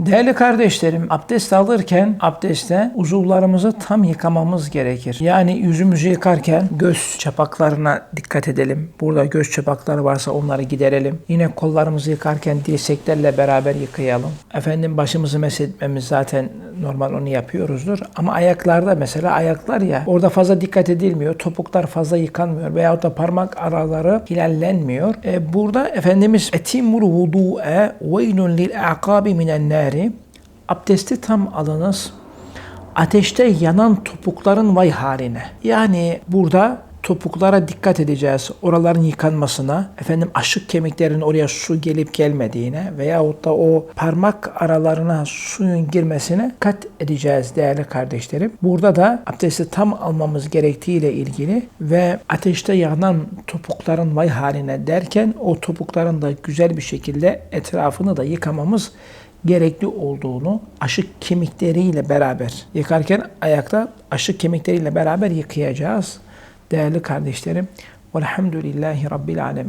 Değerli kardeşlerim, abdest alırken abdestte uzuvlarımızı tam yıkamamız gerekir. Yani yüzümüzü yıkarken göz çapaklarına dikkat edelim. Burada göz çapakları varsa onları giderelim. Yine kollarımızı yıkarken dirseklerle beraber yıkayalım. Efendim başımızı meshetmemiz zaten normal onu yapıyoruzdur. Ama ayaklarda mesela ayaklar ya orada fazla dikkat edilmiyor. Topuklar fazla yıkanmıyor veyahut da parmak araları hilallenmiyor. E, burada Efendimiz etimul vudu'e veylun lil aqabi minen nari abdesti tam alınız ateşte yanan topukların vay haline. Yani burada topuklara dikkat edeceğiz. Oraların yıkanmasına, efendim aşık kemiklerin oraya su gelip gelmediğine veyahut da o parmak aralarına suyun girmesine dikkat edeceğiz değerli kardeşlerim. Burada da abdesti tam almamız gerektiğiyle ilgili ve ateşte yanan topukların vay haline derken o topukların da güzel bir şekilde etrafını da yıkamamız gerekli olduğunu aşık kemikleriyle beraber yıkarken ayakta aşık kemikleriyle beraber yıkayacağız. Değerli kardeşlerim, velhamdülillahi rabbil alemin.